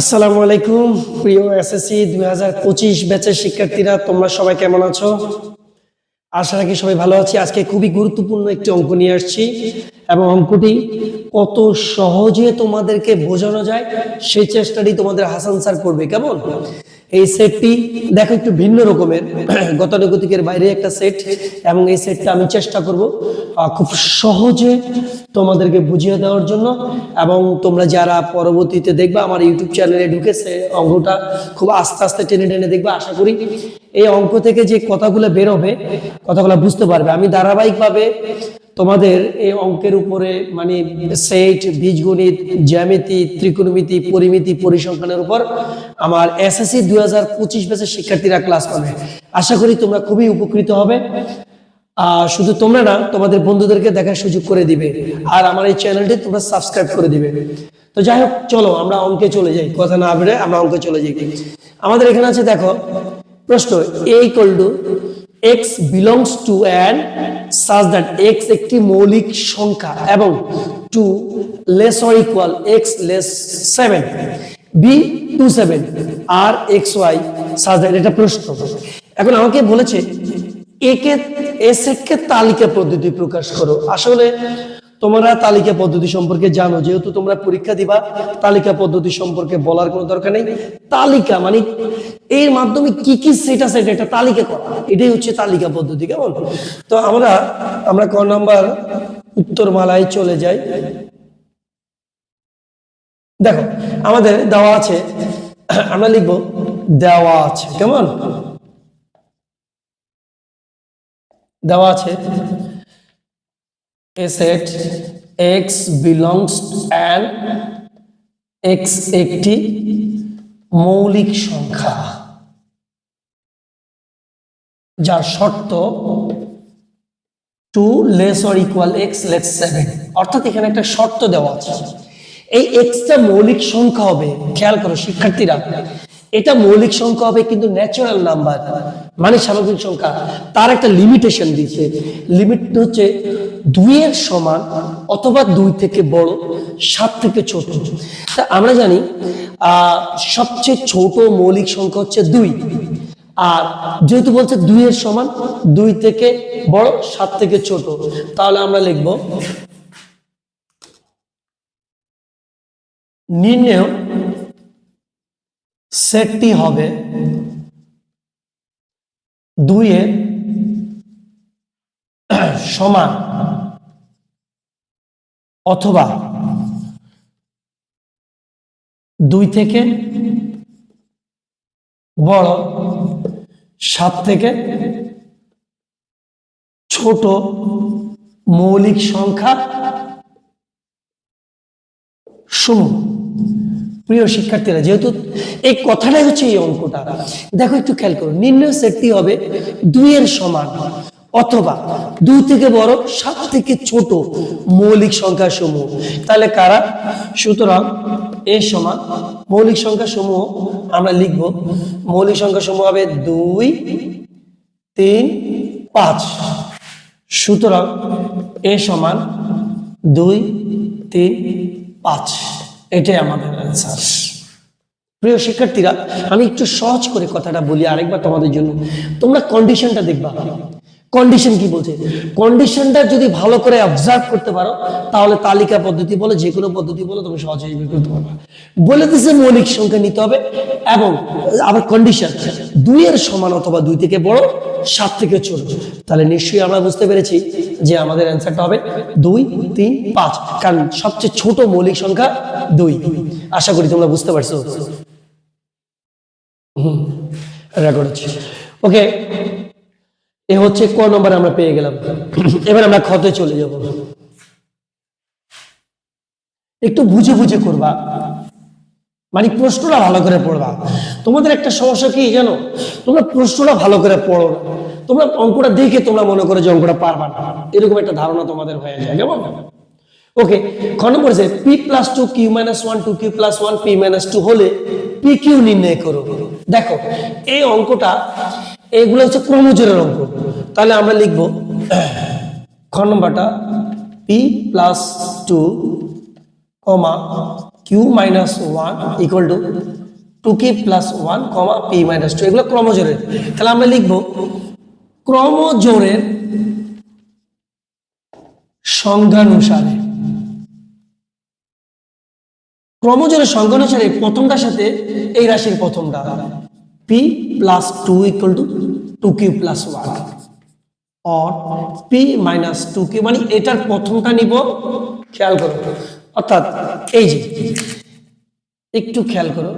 আসসালামু আলাইকুম, প্রিয় এসএসসি দুই হাজার পঁচিশ ব্যাচের শিক্ষার্থীরা, তোমরা সবাই কেমন আছো? আশা রাখি সবাই ভালো আছি। আজকে খুবই গুরুত্বপূর্ণ একটি অঙ্ক নিয়ে আসছি এবং অঙ্কটি কত সহজে তোমাদেরকে বোঝানো যায়, সেই চেষ্টাটি তোমাদের হাসান স্যার করবে, কেমন? এই সেটটি দেখো একটু ভিন্ন রকমের। গতানুগতিকের বাইরে একটা সেট এবং এই সেটটা আমি চেষ্টা করব খুব সহজে তোমাদেরকে বুঝিয়ে দেওয়ার জন্য। এবং তোমরা যারা পরবর্তীতে দেখবা, আমার ইউটিউব চ্যানেলে ঢুকেছে অঙ্গটা খুব আস্তে আস্তে টেনে টেনে দেখবা, আশা করি এই অঙ্ক থেকে যে কথাগুলো বেরোবে কথাগুলো বুঝতে পারবে। আমি ধারাবাহিকভাবে তোমাদের এই অঙ্কের উপরে মানে সেট বীজগণিত জ্যামিতি ত্রিকোণমিতি পরিমিতি পরিসংখ্যানের উপর আমার এসএসসি দুই হাজার পঁচিশ শিক্ষার্থীরা ক্লাস পাবে। আশা করি তোমরা খুবই উপকৃত হবে। আহ, শুধু তোমরা না তোমাদের বন্ধুদেরকে দেখার সুযোগ করে দিবে। আর আমার এই চ্যানেলটি তোমরা সাবস্ক্রাইব করে দিবে। তো যাই হোক চলো আমরা অঙ্কে চলে যাই। কথা না বেড়ে আমরা অঙ্কে চলে যাই। আমাদের এখানে আছে দেখো প্রশ্ন A equal to X belongs to and such that X একটি মৌলিক সংখ্যা এবং two less or equal X less seven B two seven R x Y such that এটা প্রশ্ন। এখন আমাকে বলেছে একে এ সেটকে তালিকা পদ্ধতি প্রকাশ করো। আসলে তোমরা তালিকা পদ্ধতি সম্পর্কে জানো, যেহেতু তোমরা পরীক্ষা দিবা, তালিকা পদ্ধতি সম্পর্কে বলার কোনো দরকার নেই। তালিকা মানে এর মাধ্যমে কি কি সেট এটা একটা তালিকা করা। এটাই হচ্ছে তালিকা পদ্ধতি, কেমন? তো আমরা আমরা ক নাম্বার উত্তরমালায় চলে যাই। দেখো, আমাদের দেওয়া আছে, আমরা লিখব দেওয়া আছে, কেমন? দেওয়া আছে। A set x belongs and x একটি মৌলিক সংখ্যা, যার শর্ত two less or equal X less seven অর্থাৎ এখানে একটা শর্ত দেওয়া আছে। এই এক্সটা মৌলিক সংখ্যা হবে। খেয়াল করো, শিক্ষার্থীরা এটা মৌলিক সংখ্যা হবে কিন্তু ন্যাচারাল নাম্বার মানে স্বাভাবিক সংখ্যা। তার একটা লিমিটেশন দিয়েছে। লিমিট হচ্ছে দুইয়ের সমান অথবা দুই থেকে বড়, সাত থেকে ছোট। তা আমরা জানি সবচেয়ে ছোট মৌলিক সংখ্যা হচ্ছে দুই। আর যেহেতু বলছে দুইয়ের সমান, দুই থেকে বড়, সাত থেকে ছোট, তাহলে আমরা লিখব, নির্ণয় সেটটি হবে দুইয়ের সমান অথবা দুই থেকে বড় সাত থেকে ছোট মৌলিক সংখ্যা সমূহ। প্রিয় শিক্ষার্থীরা, যেহেতু এই কথাটাই হচ্ছে এই অঙ্কটা, দেখো একটু খেয়াল করো, নির্ণয় সেটটি হবে দুইয়ের সমান, অথবা দুই থেকে বড়, সাত থেকে ছোট মৌলিক সংখ্যা সমূহ। তাহলে কারা? সুতরাং এ সমান মৌলিক সংখ্যা সমূহ আমরা লিখব, মৌলিক সংখ্যা সমূহ হবে দুই, তিন, পাঁচ। সুতরাং এ সমান দুই, তিন, পাঁচ। এটাই আমাদের অ্যান্সার প্রিয় শিক্ষার্থীরা, আমি একটু সহজ করে কথাটা বলি আরেকবার তোমাদের জন্য। তোমরা কন্ডিশনটা দেখবা। কন্ডিশন কি বলছে? কন্ডিশনটা যদি ভালো করে অবজার্ভ করতে পারো, তাহলে তালিকা পদ্ধতি বলে, যে কোনো পদ্ধতি বলে, তুমি সহজেই বের করতে পারবে। বলে দিছে মৌলিক সংখ্যা নিতে হবে এবং আবার কন্ডিশন দুইয়ের সমান অথবা দুই থেকে বড়, সাত থেকে ছোট। তাহলে নিশ্চয়ই আমরা বুঝতে পেরেছি যে আমাদের অ্যান্সারটা হবে দুই, তিন, পাঁচ। কারণ সবচেয়ে ছোট মৌলিক সংখ্যা দুই। আশা করি তোমরা বুঝতে পারছ। হুম রেকর্ড ওকে এ হচ্ছে ক নম্বর আমরা পেয়ে গেলাম। এবার আমরা ক্ষতে চলে যাব। একটু বুঝে বুঝে করবা। মানে প্রশ্নটা ভালো করে পড়বা। তোমাদের একটা সমস্যা কি জানো? তোমরা প্রশ্নটা ভালো করে পড়ো। না তোমরা অঙ্কটা দেখে তোমরা মনে করো যে অঙ্কটা পারবা না। এরকম একটা ধারণা তোমাদের হয়ে যায়, কেমন? ওকে, খ নম্বর যে P plus two Q minus one two Q plus one, P minus two হলে পি কিউ নির্ণয় করো। দেখো, এই অঙ্কটা, এগুলো হচ্ছে ক্রমজোরের অঙ্ক। তাহলে আমরা লিখব খ নম্বরটা P plus two comma Q minus one equal two two Q plus one comma P minus two এগুলো ক্রমজোরের। তাহলে আমরা লিখব ক্রমজোরের সংজ্ঞানুসারে। ক্রমজোরের সংজ্ঞানুসারে প্রথমটার সাথে এই রাশির প্রথমটা। P plus two equal to two Q plus one or P minus two Q মানে এটার প্রথমটা নিব। খেয়াল করো। অর্থাৎ এই যে, একটু খেয়াল করো।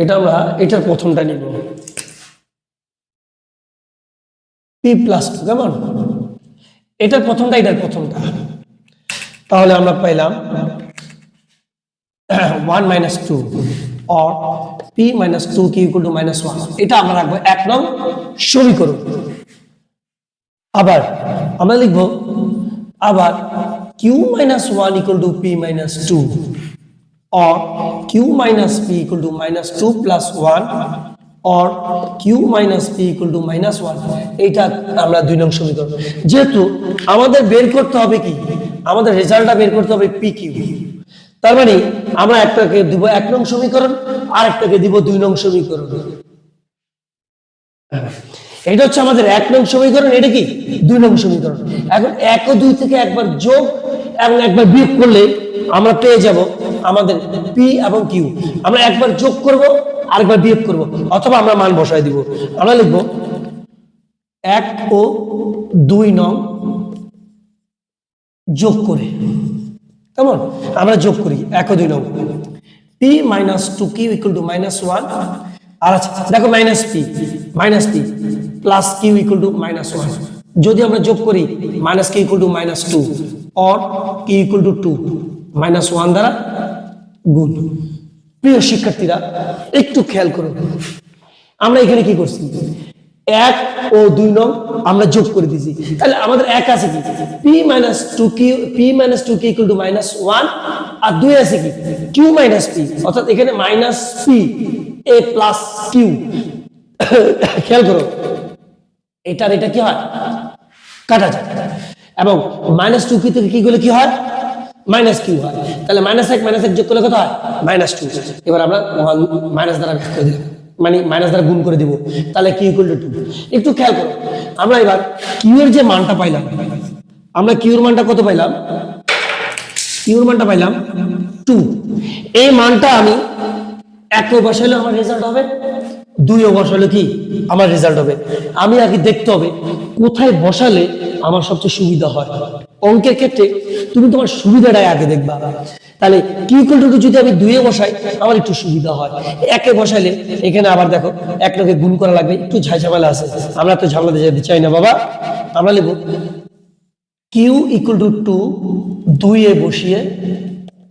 এটা আমরা এটার প্রথমটা নিব। পি প্লাস টু কেমন? এটার প্রথমটা এটার প্রথমটা। তাহলে আমরা পাইলাম one minus two or P minus two Q equal to minus one এটা আমরা রাখব এক নং সমীকরণ। আবার আমরা লিখব, আবার Q minus one equal to P minus two or Q minus P equal to minus 2 plus 1 or q minus p equal to minus 1 এইটা আমরা দুই নং সমীকরণ। যেহেতু আমাদের বের করতে হবে কি? আমাদের রেজাল্টটা বের করতে হবে পি কিউ তার মানে আমরা একটাকে দিব এক নং সমীকরণ আর একটাকে দিব দুই নং সমীকরণ। এটা হচ্ছে আমাদের এক নং সমীকরণ, এটা কি? দুই নং সমীকরণ। এখন এক ও দুই থেকে একবার যোগ এবং একবার বিয়োগ করলে আমরা পেয়ে যাব আমাদের পি এবং কিউ আমরা একবার যোগ করব, আরেকবার বিয়োগ করব, অথবা আমরা মান বসায় দিব। আমরা লিখব এক ও দুই নং যোগ করে। কেমন? আমরা যোগ করি, এক দুই নং। P minus two Q equal to minus one আর আচ্ছা দেখো minus P minus P plus Q equal to minus one যদি আমরা যোগ করি minus Q equal to minus two or Q equal to two minus one দ্বারা গুণ। প্রিয় শিক্ষার্থীরা, একটু খেয়াল করুন আমরা এখানে কি করছি? এক ও দুই নং আমরা যোগ করে দিয়েছি। তাহলে আমাদের এক আছে কি? P minus two Q P minus two Q equal to minus one আর দুই আছে কি? কিউ মাইনাস পি অর্থাৎ এখানে minus P A plus Q খেয়াল করো, এটার এটা কি হয়? কাটা যায়। এবং মাইনাস টু কি থেকে কি করলে কি হয়? মাইনাস কিউ হয়। তাহলে মাইনাস এক মাইনাস এক যোগ করলে কত হয়? মাইনাস টু এবার আমরা মাইনাস দ্বারা ভাগ করে দিলাম। মানে মাইনাস দ্বারা গুণ করে দিব। তাহলে কি ইকুয়াল টু টু একটু খেয়াল করো। আমরা এবার কিউ এর যে মানটা পাইলাম, আমরা কিউর মানটা কত পাইলাম? কিউর মানটা পাইলাম টু এই মানটা আমি একও বসাইলে আমার রেজাল্ট হবে দুইও বসালে কি? আমার রেজাল্ট হবে। আমি আগে দেখতে হবে কোথায় বসালে আমার সবচেয়ে সুবিধা হয়। অঙ্কের ক্ষেত্রে তুমি তোমার সুবিধাটাই আগে দেখবা। তাহলে কি টুকু যদি আমি দুয়ে বসাই, আমার একটু সুবিধা হয়। একে বসাইলে, এখানে আবার দেখো এক লোকে গুণ করা লাগবে, একটু ঝাইঝামেলা আছে। আমরা তো ঝামেলাতে যেতে চাই না, বাবা। আমরা লিখব কিউ ইকুয়াল টু টু দুইয়ে বসিয়ে